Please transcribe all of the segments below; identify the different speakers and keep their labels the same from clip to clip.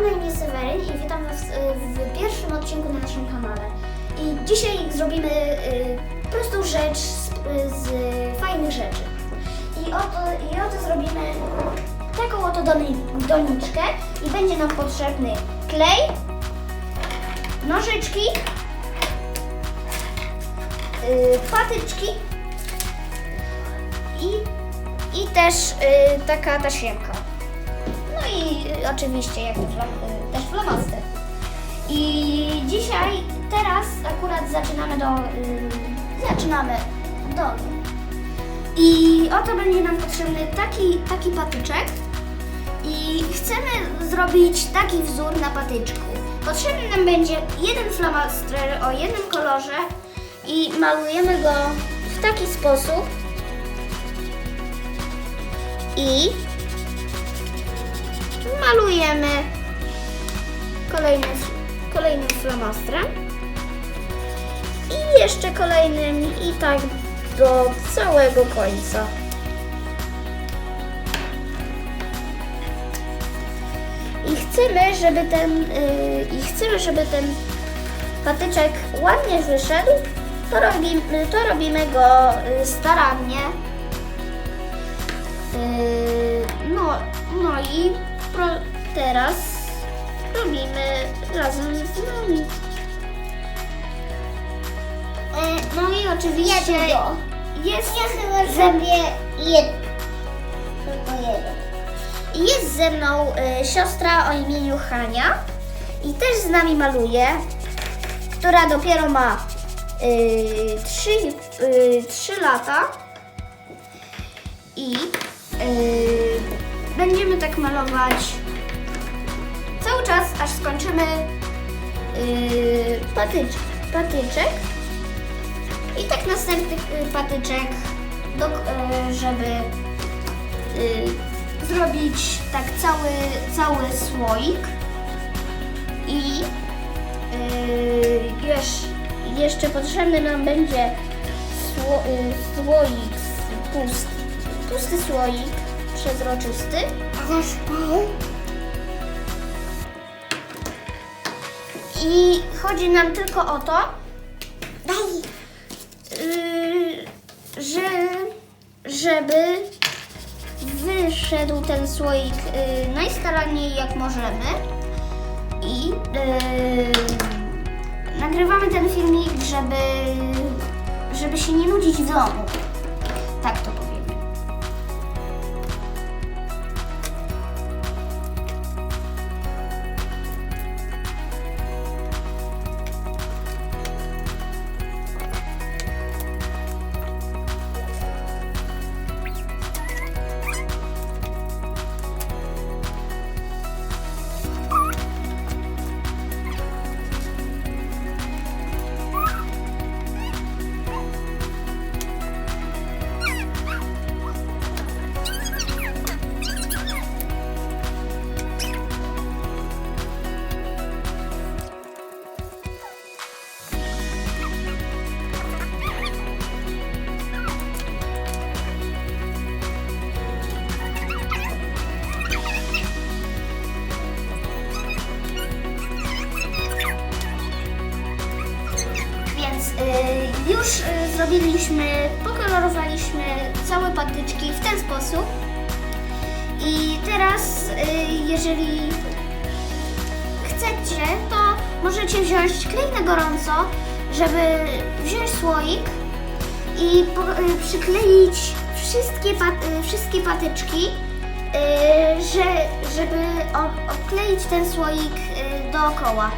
Speaker 1: mam na imię Seweryn i witam Was y, w pierwszym odcinku na naszym kanale. I dzisiaj zrobimy y, prostą rzecz z, z fajnych rzeczy. I oto, I oto zrobimy taką oto doni- doniczkę i będzie nam potrzebny klej, nożyczki, y, patyczki i, i też taka tasiemka. Oczywiście jak flam, y, też. I dzisiaj, teraz akurat zaczynamy do... Y, zaczynamy do... I oto będzie nam potrzebny taki, taki patyczek. I chcemy zrobić taki wzór na patyczku. Potrzebny nam będzie jeden flamaster o jednym kolorze i malujemy go w taki sposób. I malujemy kolejnym, kolejnym flamastrem i jeszcze kolejnym i tak do całego końca. I chcemy, żeby ten yy, i chcemy, żeby ten patyczek ładnie wyszedł, to robimy, to robimy go y, starannie. Yy, no, no i pro, teraz robimy razem z nami. No i oczywiście jest
Speaker 2: Ja chyba
Speaker 1: ze,
Speaker 2: zrobię jeden. Tylko jeden.
Speaker 1: jest ze mną y, siostra o imieniu Hania i też z nami maluje, która dopiero ma 3 y, trzy lata i y, będziemy tak malować cały czas, aż skończymy y, patycz, patyczek. I tak następny y, patyczek, do, y, żeby y, zrobić tak cały, cały słoik. I y, jeszcze, jeszcze potrzebny nam będzie sło, y, słoik z pusty, pusty słoik przezroczysty
Speaker 2: A spał?
Speaker 1: i chodzi nam tylko o to, y, że, żeby wyszedł ten słoik y, najstaranniej jak możemy i y, nagrywamy ten filmik, żeby, żeby się nie nudzić w domu. Już y, zrobiliśmy, pokolorowaliśmy całe patyczki w ten sposób. I teraz, y, jeżeli chcecie, to możecie wziąć klej na gorąco, żeby wziąć słoik i przykleić wszystkie, wszystkie patyczki, że, żeby o, obkleić ten słoik dookoła.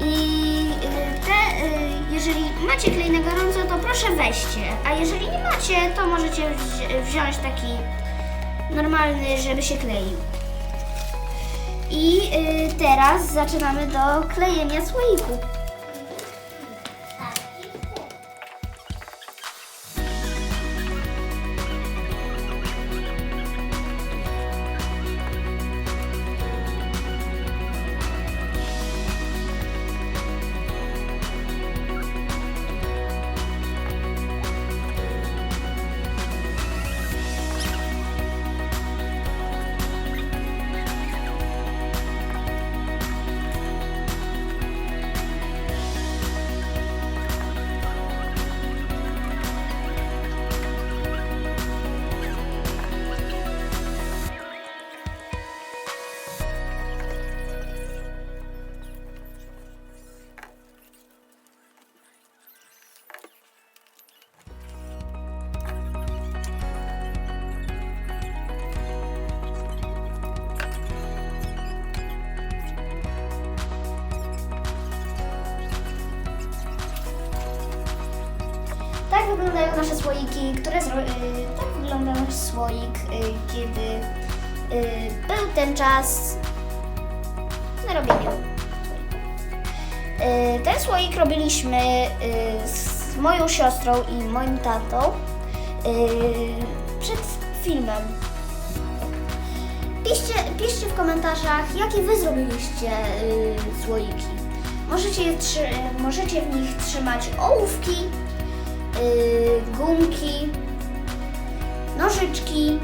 Speaker 1: I y, te, y, jeżeli macie klej na gorąco, to proszę weźcie. A jeżeli nie macie, to możecie wzi- wziąć taki normalny, żeby się kleił. I y, teraz zaczynamy do klejenia słoiku. Tak wyglądają nasze słoiki, które zro... y, tak wygląda nasz słoik, y, kiedy y, był ten czas na robienie ten słoik robiliśmy z moją siostrą i moim tatą przed filmem. Piszcie, piszcie w komentarzach, jakie wy zrobiliście słoiki. Możecie, możecie w nich trzymać ołówki, gumki, nożyczki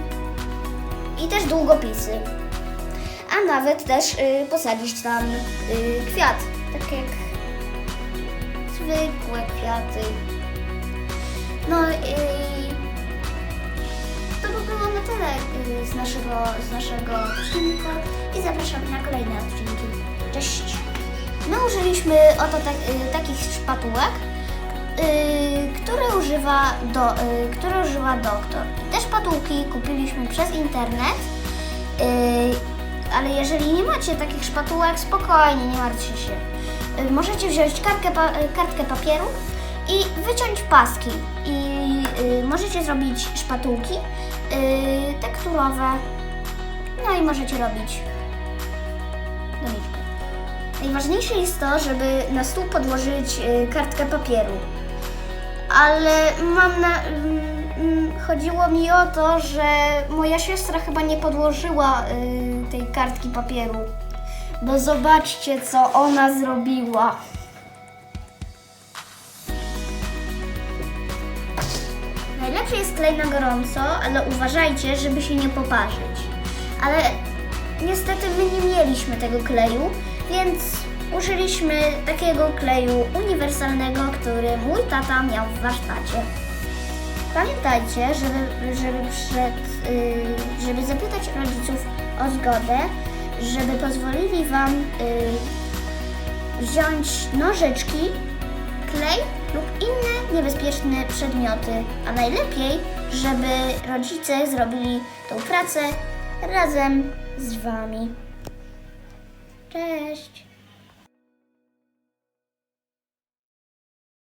Speaker 1: i też długopisy. A nawet też y, posadzić tam y, kwiat, tak jak zwykłe kwiaty. No i to by było na tyle y, z naszego, z naszego odcinka i zapraszamy na kolejne odcinki. Cześć! My użyliśmy oto tak, y, takich szpatułek, y, które, używa do, y, które używa doktor. I te szpatułki kupiliśmy przez internet, y, ale jeżeli nie macie takich szpatułek, spokojnie, nie martwcie się. Możecie wziąć kartkę, kartkę papieru i wyciąć paski. I możecie zrobić szpatułki tekturowe. No i możecie robić. Najważniejsze jest to, żeby na stół podłożyć y, kartkę papieru. Ale mam na. mm, mm, Chodziło mi o to, że moja siostra chyba nie podłożyła y, tej kartki papieru. Bo zobaczcie, co ona zrobiła. Najlepszy jest klej na gorąco, ale uważajcie, żeby się nie poparzyć. Ale niestety my nie mieliśmy tego kleju, więc użyliśmy takiego kleju uniwersalnego, który mój tata miał w warsztacie. Pamiętajcie, żeby, żeby, przed, y, żeby zapytać rodziców o zgodę, żeby pozwolili Wam y, wziąć nożyczki, klej lub inne niebezpieczne przedmioty, a najlepiej, żeby rodzice zrobili tą pracę razem z Wami. Cześć!